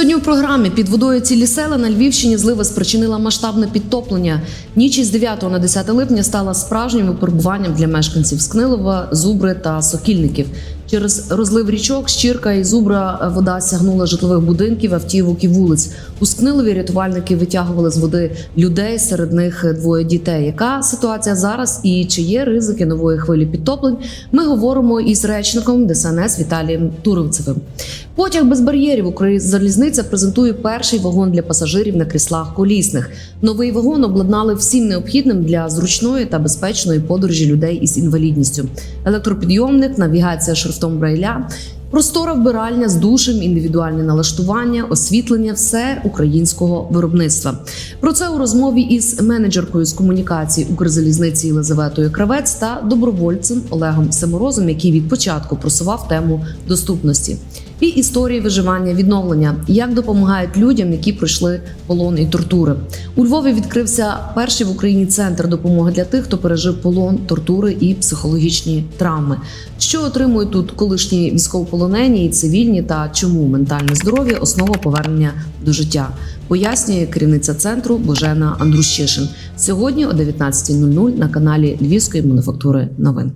Сьогодні у програмі під водою цілі села на Львівщині злива спричинила масштабне підтоплення. Ніч із 9 на 10 липня стала справжнім випробуванням для мешканців Скнилова, Зубри та Сокільників. Через розлив річок, щірка і зубра вода сягнула житлових будинків, автівок і вулиць. У Скнилові рятувальники витягували з води людей, серед них двоє дітей. Яка ситуація зараз і чи є ризики нової хвилі підтоплень? Ми говоримо із речником ДСНС Віталієм Туровцевим. Потяг без бар'єрів Укрзалізниця презентує перший вагон для пасажирів на кріслах колісних. Новий вагон обладнали всім необхідним для зручної та безпечної подорожі людей із інвалідністю. Електропідйомник, навігація шрифтом Tombra'yla Простора вбиральня з душем, індивідуальне налаштування, освітлення все українського виробництва. Про це у розмові із менеджеркою з комунікації Укрзалізниці Єлизаветою Кравець та добровольцем Олегом Семорозом, який від початку просував тему доступності. І історії виживання відновлення, як допомагають людям, які пройшли полон і тортури. У Львові відкрився перший в Україні центр допомоги для тих, хто пережив полон, тортури і психологічні травми. Що отримують тут колишні військовополонені і цивільні, та чому ментальне здоров'я основа повернення до життя, пояснює керівниця центру Божена Андрущишин. Сьогодні о 19.00 на каналі Львівської мануфактури новин.